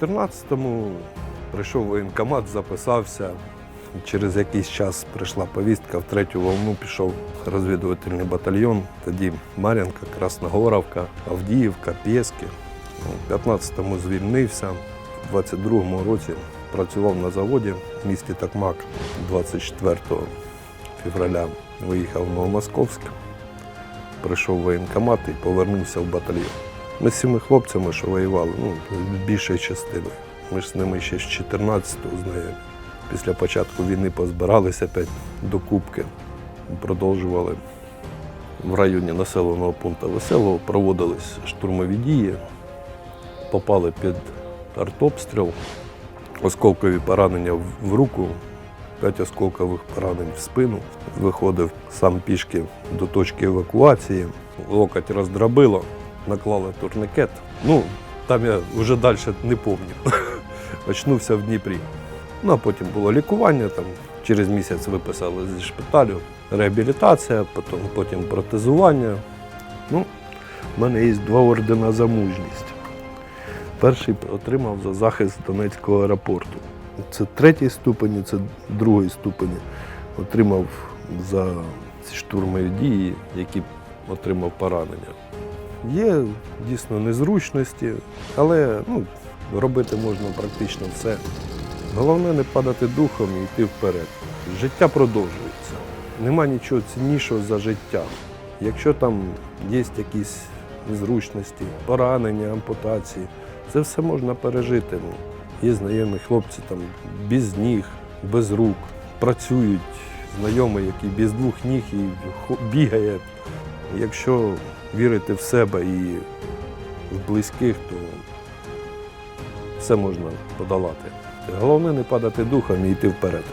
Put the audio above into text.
14-му прийшов воєнкомат, записався. Через якийсь час прийшла повістка, в третю волну пішов розвідувальний батальйон. Тоді Мар'янка, Красногоровка, Авдіївка, Пєски. У 15-му звільнився, в 22-му році працював на заводі в місті Токмак. 24 февраля виїхав в Новомосковськ, прийшов воєнкомат і повернувся в батальйон. Ми з цими хлопцями, що воювали, ну, більшої частини. Ми ж з ними ще з 14-го знайомі. Після початку війни позбиралися опять до Кубки, продовжували в районі населеного пункту Веселого, проводились штурмові дії, попали під артобстріл, осколкові поранення в руку, п'ять осколкових поранень в спину. Виходив сам пішки до точки евакуації, локоть роздробило, наклали турникет. Ну, там я вже далі не пам'ятаю. Очнувся в Дніпрі. Ну, а потім було лікування, там, через місяць виписали зі шпиталю, реабілітація, потім, потім протезування. Ну, в мене є два ордена за мужність. Перший отримав за захист Донецького аеропорту. Це третій ступені, це другий ступені. Отримав за ці штурмові дії, які отримав поранення. Є дійсно незручності, але ну, робити можна практично все. Головне не падати духом і йти вперед. Життя продовжується. Нема нічого ціннішого за життя. Якщо там є якісь незручності, поранення, ампутації, це все можна пережити. Ну, Є знайомі хлопці там без ніг, без рук, працюють, знайомий, який без двох ніг і бігає. Якщо вірити в себе і в близьких, то все можна подолати. Головне не падати духом і йти вперед.